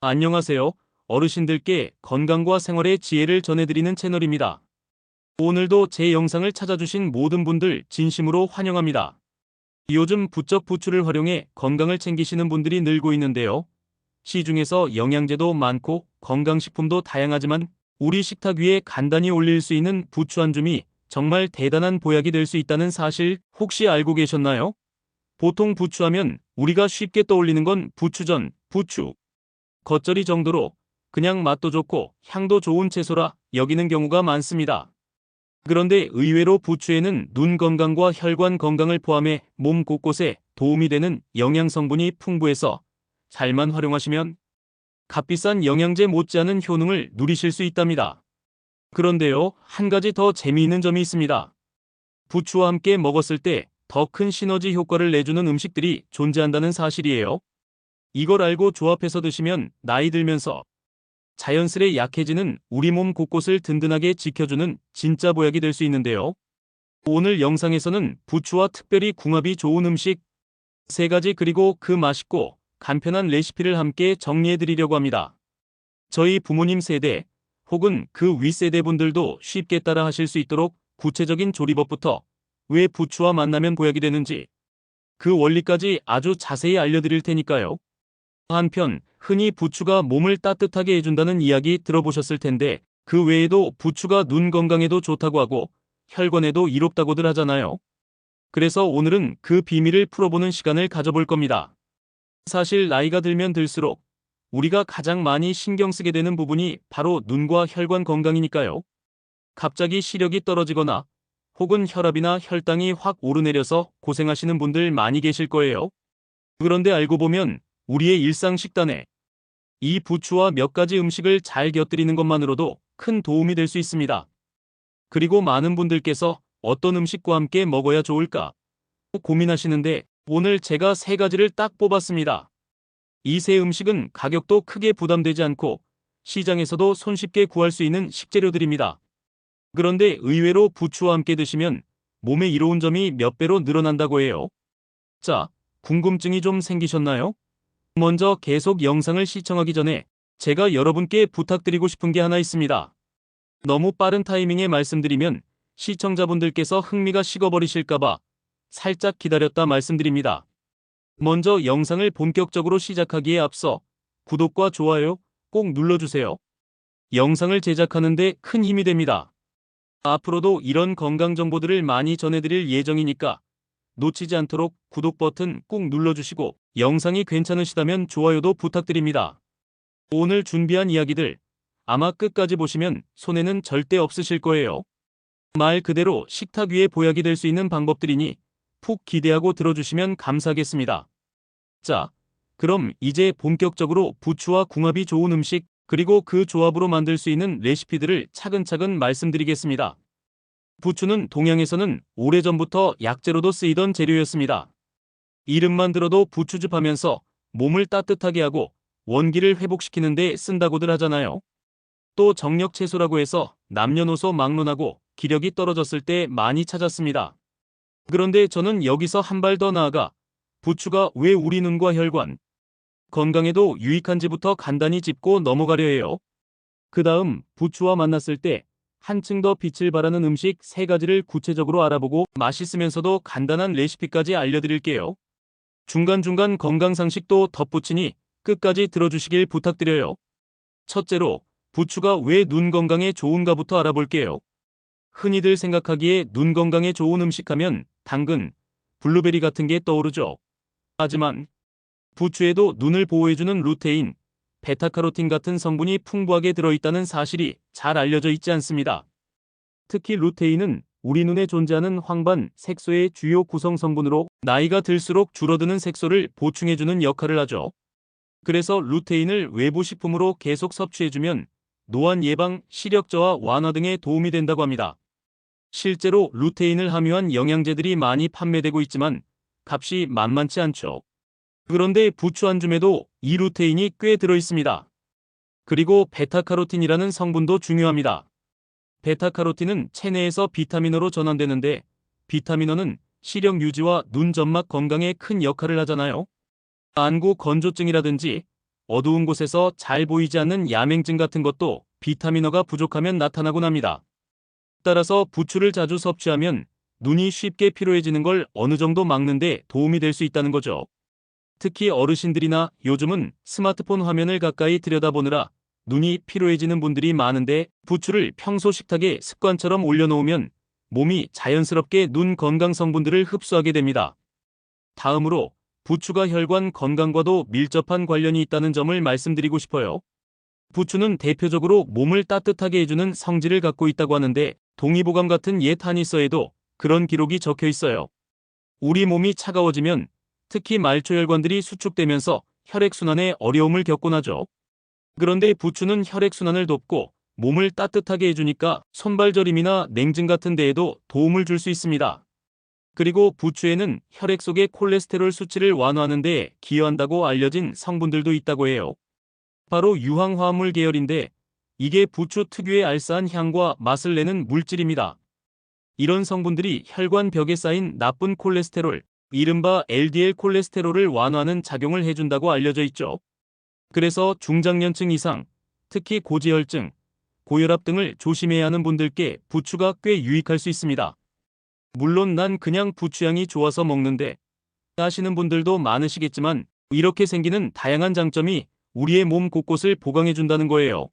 안녕하세요. 어르신들께 건강과 생활의 지혜를 전해드리는 채널입니다. 오늘도 제 영상을 찾아주신 모든 분들 진심으로 환영합니다. 요즘 부쩍 부추를 활용해 건강을 챙기시는 분들이 늘고 있는데요. 시중에서 영양제도 많고 건강식품도 다양하지만 우리 식탁 위에 간단히 올릴 수 있는 부추 한 줌이 정말 대단한 보약이 될 수 있다는 사실 혹시 알고 계셨나요? 보통 부추하면 우리가 쉽게 떠올리는 건 부추전, 부추, 겉절이 정도로 그냥 맛도 좋고 향도 좋은 채소라 여기는 경우가 많습니다. 그런데 의외로 부추에는 눈 건강과 혈관 건강을 포함해 몸 곳곳에 도움이 되는 영양 성분이 풍부해서 잘만 활용하시면 값비싼 영양제 못지않은 효능을 누리실 수 있답니다. 그런데요, 한 가지 더 재미있는 점이 있습니다. 부추와 함께 먹었을 때 더 큰 시너지 효과를 내주는 음식들이 존재한다는 사실이에요. 이걸 알고 조합해서 드시면 나이 들면서 자연스레 약해지는 우리 몸 곳곳을 든든하게 지켜주는 진짜 보약이 될 수 있는데요. 오늘 영상에서는 부추와 특별히 궁합이 좋은 음식 세 가지 그리고 그 맛있고 간편한 레시피를 함께 정리해 드리려고 합니다. 저희 부모님 세대 혹은 그 윗세대 분들도 쉽게 따라 하실 수 있도록 구체적인 조리법부터 왜 부추와 만나면 보약이 되는지 그 원리까지 아주 자세히 알려드릴 테니까요. 한편 흔히 부추가 몸을 따뜻하게 해준다는 이야기 들어보셨을 텐데 그 외에도 부추가 눈 건강에도 좋다고 하고 혈관에도 이롭다고들 하잖아요. 그래서 오늘은 그 비밀을 풀어보는 시간을 가져볼 겁니다. 사실 나이가 들면 들수록 우리가 가장 많이 신경 쓰게 되는 부분이 바로 눈과 혈관 건강이니까요. 갑자기 시력이 떨어지거나 혹은 혈압이나 혈당이 확 오르내려서 고생하시는 분들 많이 계실 거예요. 그런데 알고 보면 우리의 일상 식단에 이 부추와 몇 가지 음식을 잘 곁들이는 것만으로도 큰 도움이 될 수 있습니다. 그리고 많은 분들께서 어떤 음식과 함께 먹어야 좋을까 고민하시는데 오늘 제가 세 가지를 딱 뽑았습니다. 이 세 음식은 가격도 크게 부담되지 않고 시장에서도 손쉽게 구할 수 있는 식재료들입니다. 그런데 의외로 부추와 함께 드시면 몸에 이로운 점이 몇 배로 늘어난다고 해요. 자, 궁금증이 좀 생기셨나요? 먼저 계속 영상을 시청하기 전에 제가 여러분께 부탁드리고 싶은 게 하나 있습니다. 너무 빠른 타이밍에 말씀드리면 시청자분들께서 흥미가 식어버리실까봐 살짝 기다렸다 말씀드립니다. 먼저 영상을 본격적으로 시작하기에 앞서 구독과 좋아요 꼭 눌러주세요. 영상을 제작하는데 큰 힘이 됩니다. 앞으로도 이런 건강 정보들을 많이 전해드릴 예정이니까 놓치지 않도록 구독 버튼 꼭 눌러주시고 영상이 괜찮으시다면 좋아요도 부탁드립니다. 오늘 준비한 이야기들 아마 끝까지 보시면 손해는 절대 없으실 거예요. 말 그대로 식탁 위에 보약이 될 수 있는 방법들이니 푹 기대하고 들어주시면 감사하겠습니다. 자, 그럼 이제 본격적으로 부추와 궁합이 좋은 음식 그리고 그 조합으로 만들 수 있는 레시피들을 차근차근 말씀드리겠습니다. 부추는 동양에서는 오래전부터 약재로도 쓰이던 재료였습니다. 이름만 들어도 부추즙 하면서 몸을 따뜻하게 하고 원기를 회복시키는 데 쓴다고들 하잖아요. 또 정력 채소라고 해서 남녀노소 막론하고 기력이 떨어졌을 때 많이 찾았습니다. 그런데 저는 여기서 한 발 더 나아가 부추가 왜 우리 눈과 혈관, 건강에도 유익한지부터 간단히 짚고 넘어가려 해요. 그 다음 부추와 만났을 때 한층 더 빛을 발하는 음식 세 가지를 구체적으로 알아보고 맛있으면서도 간단한 레시피까지 알려드릴게요. 중간중간 건강상식도 덧붙이니 끝까지 들어주시길 부탁드려요. 첫째로 부추가 왜 눈 건강에 좋은가부터 알아볼게요. 흔히들 생각하기에 눈 건강에 좋은 음식 하면 당근, 블루베리 같은 게 떠오르죠. 하지만 부추에도 눈을 보호해주는 루테인, 베타카로틴 같은 성분이 풍부하게 들어있다는 사실이 잘 알려져 있지 않습니다. 특히 루테인은 우리 눈에 존재하는 황반 색소의 주요 구성 성분으로 나이가 들수록 줄어드는 색소를 보충해주는 역할을 하죠. 그래서 루테인을 외부 식품으로 계속 섭취해주면 노안 예방, 시력 저하 완화 등에 도움이 된다고 합니다. 실제로 루테인을 함유한 영양제들이 많이 판매되고 있지만 값이 만만치 않죠. 그런데 부추 한 줌에도 이 루테인이 꽤 들어 있습니다. 그리고 베타카로틴이라는 성분도 중요합니다. 베타카로틴은 체내에서 비타민으로 전환되는데 비타민어는 시력 유지와 눈 점막 건강에 큰 역할을 하잖아요. 안구 건조증이라든지 어두운 곳에서 잘 보이지 않는 야맹증 같은 것도 비타민어가 부족하면 나타나곤 합니다. 따라서 부추를 자주 섭취하면 눈이 쉽게 피로해지는 걸 어느 정도 막는데 도움이 될 수 있다는 거죠. 특히 어르신들이나 요즘은 스마트폰 화면을 가까이 들여다보느라 눈이 피로해지는 분들이 많은데 부추를 평소 식탁에 습관처럼 올려놓으면 몸이 자연스럽게 눈 건강 성분들을 흡수하게 됩니다. 다음으로 부추가 혈관 건강과도 밀접한 관련이 있다는 점을 말씀드리고 싶어요. 부추는 대표적으로 몸을 따뜻하게 해주는 성질을 갖고 있다고 하는데 동의보감 같은 옛 한의서에도 그런 기록이 적혀 있어요. 우리 몸이 차가워지면 특히 말초혈관들이 수축되면서 혈액순환에 어려움을 겪곤 하죠. 그런데 부추는 혈액순환을 돕고 몸을 따뜻하게 해주니까 손발저림이나 냉증 같은 데에도 도움을 줄 수 있습니다. 그리고 부추에는 혈액 속의 콜레스테롤 수치를 완화하는 데 기여한다고 알려진 성분들도 있다고 해요. 바로 유황화합물 계열인데 이게 부추 특유의 알싸한 향과 맛을 내는 물질입니다. 이런 성분들이 혈관 벽에 쌓인 나쁜 콜레스테롤, 이른바 LDL 콜레스테롤을 완화하는 작용을 해준다고 알려져 있죠. 그래서 중장년층 이상, 특히 고지혈증, 고혈압 등을 조심해야 하는 분들께 부추가 꽤 유익할 수 있습니다. 물론 난 그냥 부추향이 좋아서 먹는데 하시는 분들도 많으시겠지만 이렇게 생기는 다양한 장점이 우리의 몸 곳곳을 보강해준다는 거예요.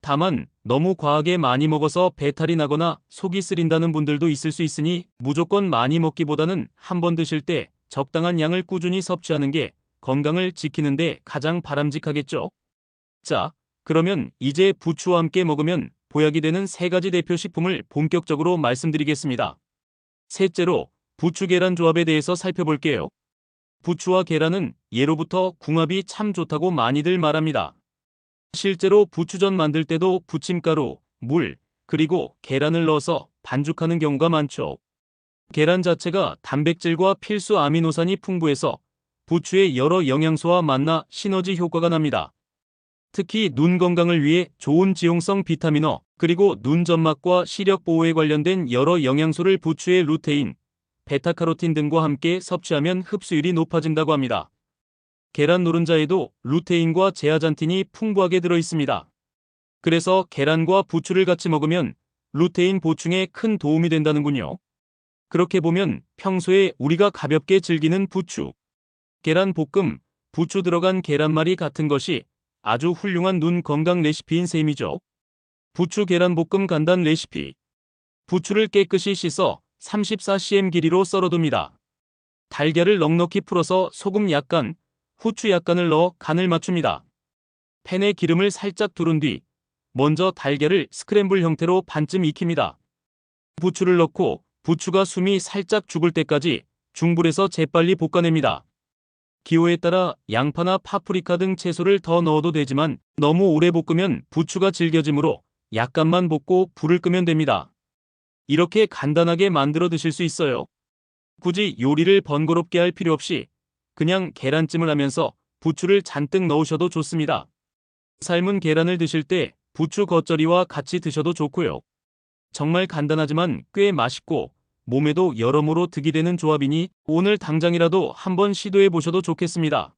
다만 너무 과하게 많이 먹어서 배탈이 나거나 속이 쓰린다는 분들도 있을 수 있으니 무조건 많이 먹기보다는 한 번 드실 때 적당한 양을 꾸준히 섭취하는 게 건강을 지키는데 가장 바람직하겠죠. 자, 그러면 이제 부추와 함께 먹으면 보약이 되는 세 가지 대표 식품을 본격적으로 말씀드리겠습니다. 셋째로 부추 계란 조합에 대해서 살펴볼게요. 부추와 계란은 예로부터 궁합이 참 좋다고 많이들 말합니다. 실제로 부추전 만들 때도 부침가루, 물, 그리고 계란을 넣어서 반죽하는 경우가 많죠. 계란 자체가 단백질과 필수 아미노산이 풍부해서 부추의 여러 영양소와 만나 시너지 효과가 납니다. 특히 눈 건강을 위해 좋은 지용성 비타민어, 그리고 눈 점막과 시력 보호에 관련된 여러 영양소를 부추의 루테인, 베타카로틴 등과 함께 섭취하면 흡수율이 높아진다고 합니다. 계란 노른자에도 루테인과 제아잔틴이 풍부하게 들어 있습니다. 그래서 계란과 부추를 같이 먹으면 루테인 보충에 큰 도움이 된다는군요. 그렇게 보면 평소에 우리가 가볍게 즐기는 부추, 계란 볶음, 부추 들어간 계란말이 같은 것이 아주 훌륭한 눈 건강 레시피인 셈이죠. 부추 계란 볶음 간단 레시피. 부추를 깨끗이 씻어 34cm 길이로 썰어둡니다. 달걀을 넉넉히 풀어서 소금 약간, 후추 약간을 넣어 간을 맞춥니다. 팬에 기름을 살짝 두른 뒤 먼저 달걀을 스크램블 형태로 반쯤 익힙니다. 부추를 넣고 부추가 숨이 살짝 죽을 때까지 중불에서 재빨리 볶아냅니다. 기호에 따라 양파나 파프리카 등 채소를 더 넣어도 되지만 너무 오래 볶으면 부추가 질겨지므로 약간만 볶고 불을 끄면 됩니다. 이렇게 간단하게 만들어 드실 수 있어요. 굳이 요리를 번거롭게 할 필요 없이 그냥 계란찜을 하면서 부추를 잔뜩 넣으셔도 좋습니다. 삶은 계란을 드실 때 부추 겉절이와 같이 드셔도 좋고요. 정말 간단하지만 꽤 맛있고 몸에도 여러모로 득이 되는 조합이니 오늘 당장이라도 한번 시도해 보셔도 좋겠습니다.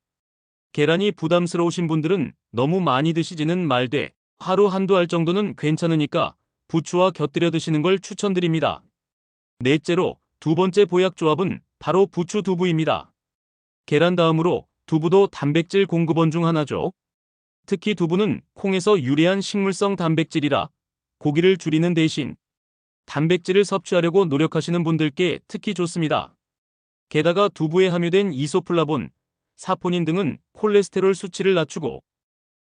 계란이 부담스러우신 분들은 너무 많이 드시지는 말되 하루 한두 알 정도는 괜찮으니까 부추와 곁들여 드시는 걸 추천드립니다. 넷째로 두 번째 보약 조합은 바로 부추 두부입니다. 계란 다음으로 두부도 단백질 공급원 중 하나죠. 특히 두부는 콩에서 유래한 식물성 단백질이라 고기를 줄이는 대신 단백질을 섭취하려고 노력하시는 분들께 특히 좋습니다. 게다가 두부에 함유된 이소플라본, 사포닌 등은 콜레스테롤 수치를 낮추고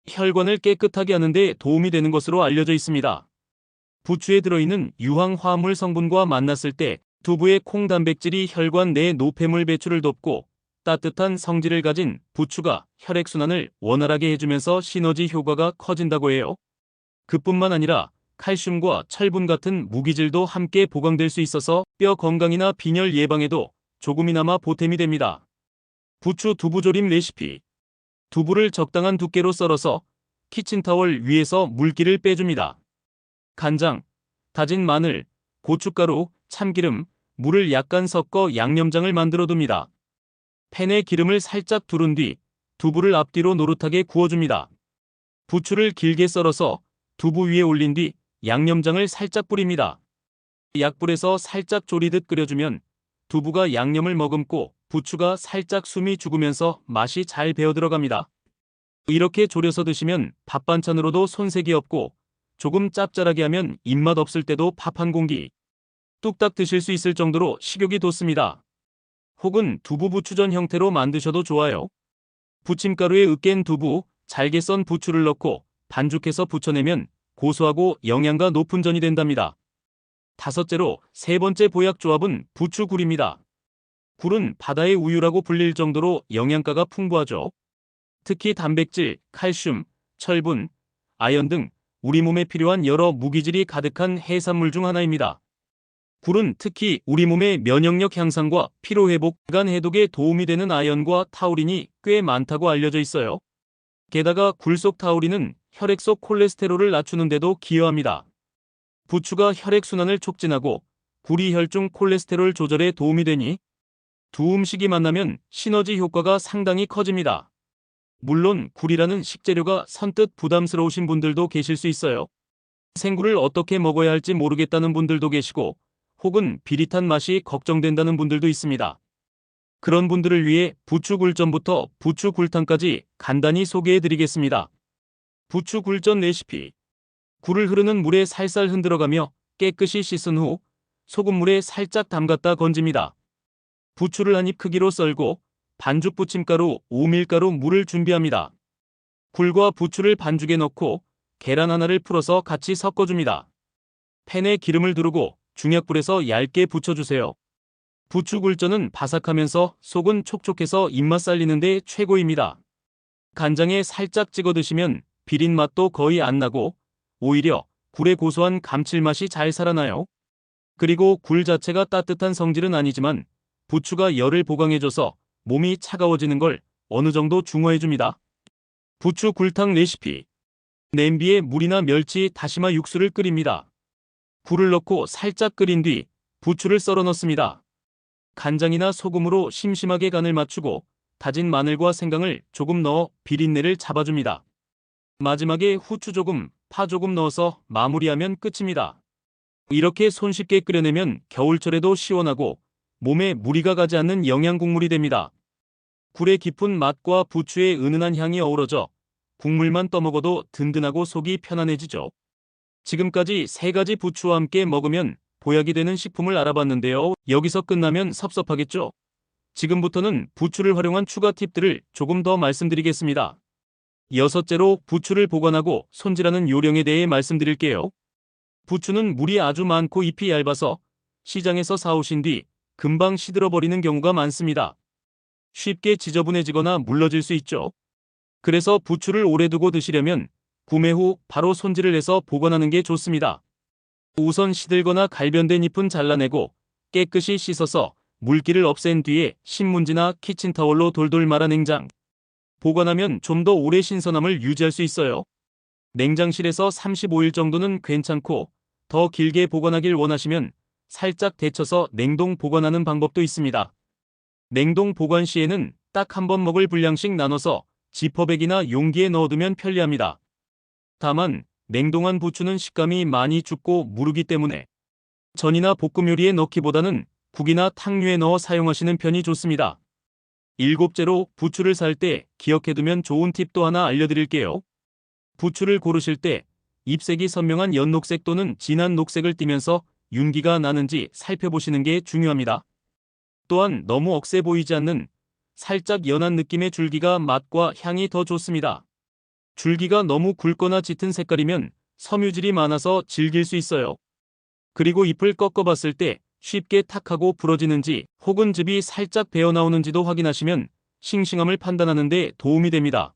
혈관을 깨끗하게 하는 데 도움이 되는 것으로 알려져 있습니다. 부추에 들어있는 유황 화합물 성분과 만났을 때 두부의 콩 단백질이 혈관 내 노폐물 배출을 돕고 따뜻한 성질을 가진 부추가 혈액순환을 원활하게 해주면서 시너지 효과가 커진다고 해요. 그뿐만 아니라 칼슘과 철분 같은 무기질도 함께 보강될 수 있어서 뼈 건강이나 빈혈 예방에도 조금이나마 보탬이 됩니다. 부추 두부조림 레시피 두부를 적당한 두께로 썰어서 키친타월 위에서 물기를 빼줍니다. 간장, 다진 마늘, 고춧가루, 참기름, 물을 약간 섞어 양념장을 만들어 둡니다. 팬에 기름을 살짝 두른 뒤 두부를 앞뒤로 노릇하게 구워줍니다. 부추를 길게 썰어서 두부 위에 올린 뒤 양념장을 살짝 뿌립니다. 약불에서 살짝 졸이듯 끓여주면 두부가 양념을 머금고 부추가 살짝 숨이 죽으면서 맛이 잘 배어 들어갑니다. 이렇게 졸여서 드시면 밥 반찬으로도 손색이 없고 조금 짭짤하게 하면 입맛 없을 때도 밥 한 공기 뚝딱 드실 수 있을 정도로 식욕이 돋습니다. 혹은 두부 부추전 형태로 만드셔도 좋아요. 부침가루에 으깬 두부, 잘게 썬 부추를 넣고 반죽해서 부쳐내면 고소하고 영양가 높은 전이 된답니다. 다섯째로 세 번째 보약 조합은 부추굴입니다. 굴은 바다의 우유라고 불릴 정도로 영양가가 풍부하죠. 특히 단백질, 칼슘, 철분, 아연 등 우리 몸에 필요한 여러 무기질이 가득한 해산물 중 하나입니다. 굴은 특히 우리 몸의 면역력 향상과 피로회복, 간 해독에 도움이 되는 아연과 타우린이 꽤 많다고 알려져 있어요. 게다가 굴 속 타우린은 혈액 속 콜레스테롤을 낮추는 데도 기여합니다. 부추가 혈액순환을 촉진하고 굴이 혈중 콜레스테롤 조절에 도움이 되니 두 음식이 만나면 시너지 효과가 상당히 커집니다. 물론 굴이라는 식재료가 선뜻 부담스러우신 분들도 계실 수 있어요. 생굴을 어떻게 먹어야 할지 모르겠다는 분들도 계시고 혹은 비릿한 맛이 걱정된다는 분들도 있습니다. 그런 분들을 위해 부추 굴전부터 부추 굴탕까지 간단히 소개해 드리겠습니다. 부추 굴전 레시피 굴을 흐르는 물에 살살 흔들어가며 깨끗이 씻은 후 소금물에 살짝 담갔다 건집니다. 부추를 한 입 크기로 썰고 반죽 부침가루, 오밀가루, 물을 준비합니다. 굴과 부추를 반죽에 넣고 계란 하나를 풀어서 같이 섞어줍니다. 팬에 기름을 두르고 중약불에서 얇게 부쳐주세요. 부추굴전은 바삭하면서 속은 촉촉해서 입맛 살리는데 최고입니다. 간장에 살짝 찍어 드시면 비린 맛도 거의 안 나고 오히려 굴의 고소한 감칠맛이 잘 살아나요. 그리고 굴 자체가 따뜻한 성질은 아니지만 부추가 열을 보강해줘서 몸이 차가워지는 걸 어느 정도 중화해줍니다. 부추 굴탕 레시피 냄비에 물이나 멸치, 다시마 육수를 끓입니다. 굴을 넣고 살짝 끓인 뒤 부추를 썰어 넣습니다. 간장이나 소금으로 심심하게 간을 맞추고 다진 마늘과 생강을 조금 넣어 비린내를 잡아줍니다. 마지막에 후추 조금, 파 조금 넣어서 마무리하면 끝입니다. 이렇게 손쉽게 끓여내면 겨울철에도 시원하고 몸에 무리가 가지 않는 영양 국물이 됩니다. 굴의 깊은 맛과 부추의 은은한 향이 어우러져 국물만 떠먹어도 든든하고 속이 편안해지죠. 지금까지 세 가지 부추와 함께 먹으면 보약이 되는 식품을 알아봤는데요. 여기서 끝나면 섭섭하겠죠? 지금부터는 부추를 활용한 추가 팁들을 조금 더 말씀드리겠습니다. 여섯째로 부추를 보관하고 손질하는 요령에 대해 말씀드릴게요. 부추는 물이 아주 많고 잎이 얇아서 시장에서 사오신 뒤 금방 시들어버리는 경우가 많습니다. 쉽게 지저분해지거나 물러질 수 있죠. 그래서 부추를 오래 두고 드시려면 구매 후 바로 손질을 해서 보관하는 게 좋습니다. 우선 시들거나 갈변된 잎은 잘라내고 깨끗이 씻어서 물기를 없앤 뒤에 신문지나 키친타월로 돌돌 말아 냉장. 보관하면 좀 더 오래 신선함을 유지할 수 있어요. 냉장실에서 35일 정도는 괜찮고 더 길게 보관하길 원하시면 살짝 데쳐서 냉동 보관하는 방법도 있습니다. 냉동 보관 시에는 딱 한 번 먹을 분량씩 나눠서 지퍼백이나 용기에 넣어두면 편리합니다. 다만 냉동한 부추는 식감이 많이 죽고 무르기 때문에 전이나 볶음 요리에 넣기보다는 국이나 탕류에 넣어 사용하시는 편이 좋습니다. 일곱째로 부추를 살 때 기억해두면 좋은 팁도 하나 알려드릴게요. 부추를 고르실 때 잎색이 선명한 연녹색 또는 진한 녹색을 띠면서 윤기가 나는지 살펴보시는 게 중요합니다. 또한 너무 억세 보이지 않는 살짝 연한 느낌의 줄기가 맛과 향이 더 좋습니다. 줄기가 너무 굵거나 짙은 색깔이면 섬유질이 많아서 질길 수 있어요. 그리고 잎을 꺾어봤을 때 쉽게 탁하고 부러지는지 혹은 즙이 살짝 배어나오는지도 확인하시면 싱싱함을 판단하는 데 도움이 됩니다.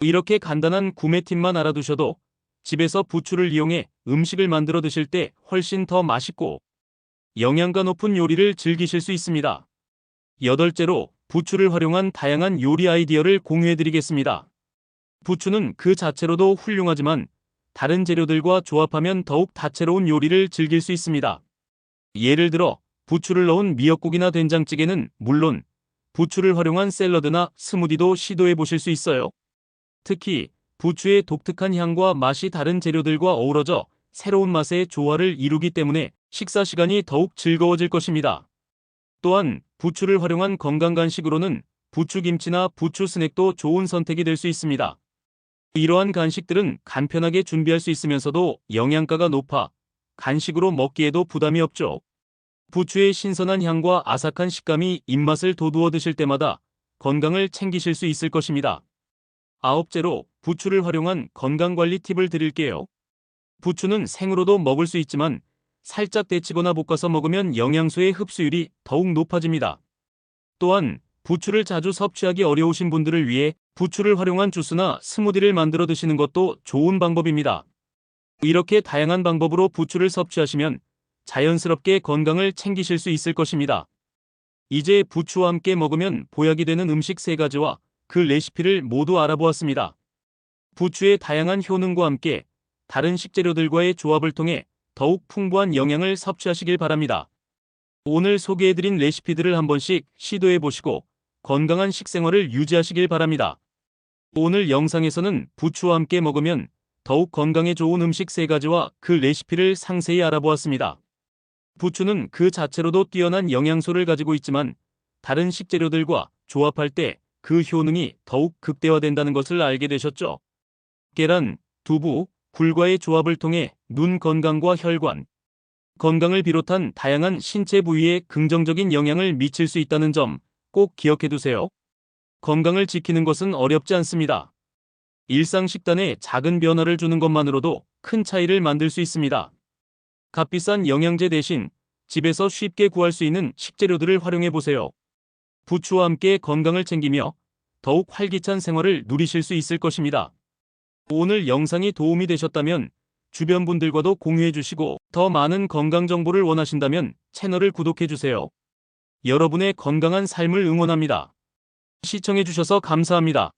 이렇게 간단한 구매 팁만 알아두셔도 집에서 부추를 이용해 음식을 만들어 드실 때 훨씬 더 맛있고 영양가 높은 요리를 즐기실 수 있습니다. 여덟째로 부추를 활용한 다양한 요리 아이디어를 공유해 드리겠습니다. 부추는 그 자체로도 훌륭하지만 다른 재료들과 조합하면 더욱 다채로운 요리를 즐길 수 있습니다. 예를 들어 부추를 넣은 미역국이나 된장찌개는 물론 부추를 활용한 샐러드나 스무디도 시도해 보실 수 있어요. 특히 부추의 독특한 향과 맛이 다른 재료들과 어우러져 새로운 맛의 조화를 이루기 때문에 식사 시간이 더욱 즐거워질 것입니다. 또한 부추를 활용한 건강 간식으로는 부추김치나 부추 스낵도 좋은 선택이 될 수 있습니다. 이러한 간식들은 간편하게 준비할 수 있으면서도 영양가가 높아 간식으로 먹기에도 부담이 없죠. 부추의 신선한 향과 아삭한 식감이 입맛을 돋우어 드실 때마다 건강을 챙기실 수 있을 것입니다. 아홉째로 부추를 활용한 건강관리 팁을 드릴게요. 부추는 생으로도 먹을 수 있지만 살짝 데치거나 볶아서 먹으면 영양소의 흡수율이 더욱 높아집니다. 또한 부추를 자주 섭취하기 어려우신 분들을 위해 부추를 활용한 주스나 스무디를 만들어 드시는 것도 좋은 방법입니다. 이렇게 다양한 방법으로 부추를 섭취하시면 자연스럽게 건강을 챙기실 수 있을 것입니다. 이제 부추와 함께 먹으면 보약이 되는 음식 세 가지와 그 레시피를 모두 알아보았습니다. 부추의 다양한 효능과 함께 다른 식재료들과의 조합을 통해 더욱 풍부한 영양을 섭취하시길 바랍니다. 오늘 소개해드린 레시피들을 한 번씩 시도해 보시고 건강한 식생활을 유지하시길 바랍니다. 오늘 영상에서는 부추와 함께 먹으면 더욱 건강에 좋은 음식 세 가지와 그 레시피를 상세히 알아보았습니다. 부추는 그 자체로도 뛰어난 영양소를 가지고 있지만 다른 식재료들과 조합할 때 그 효능이 더욱 극대화된다는 것을 알게 되셨죠. 계란, 두부, 굴과의 조합을 통해 눈 건강과 혈관, 건강을 비롯한 다양한 신체 부위에 긍정적인 영향을 미칠 수 있다는 점 꼭 기억해 두세요. 건강을 지키는 것은 어렵지 않습니다. 일상 식단에 작은 변화를 주는 것만으로도 큰 차이를 만들 수 있습니다. 값비싼 영양제 대신 집에서 쉽게 구할 수 있는 식재료들을 활용해 보세요. 부추와 함께 건강을 챙기며 더욱 활기찬 생활을 누리실 수 있을 것입니다. 오늘 영상이 도움이 되셨다면 주변 분들과도 공유해 주시고 더 많은 건강 정보를 원하신다면 채널을 구독해 주세요. 여러분의 건강한 삶을 응원합니다. 시청해 주셔서 감사합니다.